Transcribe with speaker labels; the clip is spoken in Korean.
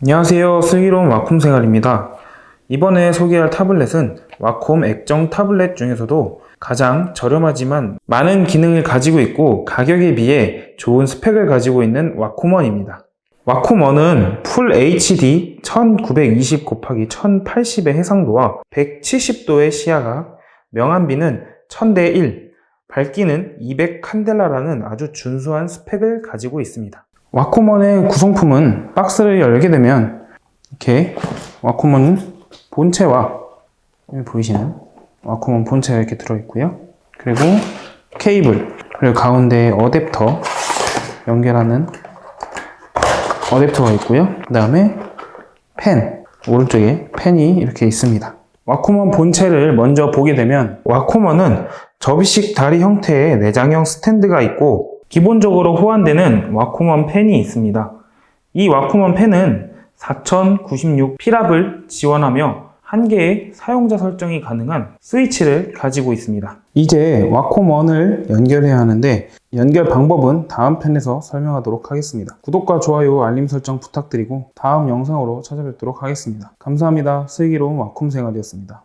Speaker 1: 안녕하세요. 슬기로운 와콤 생활입니다. 이번에 소개할 타블렛은 와콤 액정 타블렛 중에서도 가장 저렴하지만 많은 기능을 가지고 있고 가격에 비해 좋은 스펙을 가지고 있는 와콤원입니다. 와콤원은 풀 HD 1920 곱하기 1080의 해상도와 170도의 시야각, 명암비는 1000대 1, 밝기는 200 칸델라라는 아주 준수한 스펙을 가지고 있습니다. 와코먼의 구성품은 박스를 열게 되면 이렇게 와코먼 본체와 보이시는 와코먼 본체가 이렇게 들어있고요. 그리고 케이블, 그리고 가운데에 어댑터 연결하는 어댑터가 있고요. 그 다음에 펜, 오른쪽에 펜이 이렇게 있습니다. 와코먼 본체를 먼저 보게 되면 와코먼은 접이식 다리 형태의 내장형 스탠드가 있고 기본적으로 호환되는 와코먼 펜이 있습니다. 이 와코먼 펜은 4096 피랍을 지원하며 한 개의 사용자 설정이 가능한 스위치를 가지고 있습니다. 이제 와코먼을 연결해야 하는데 연결 방법은 다음 편에서 설명하도록 하겠습니다. 구독과 좋아요, 알림 설정 부탁드리고 다음 영상으로 찾아뵙도록 하겠습니다. 감사합니다. 슬기로운 와콤 생활이었습니다.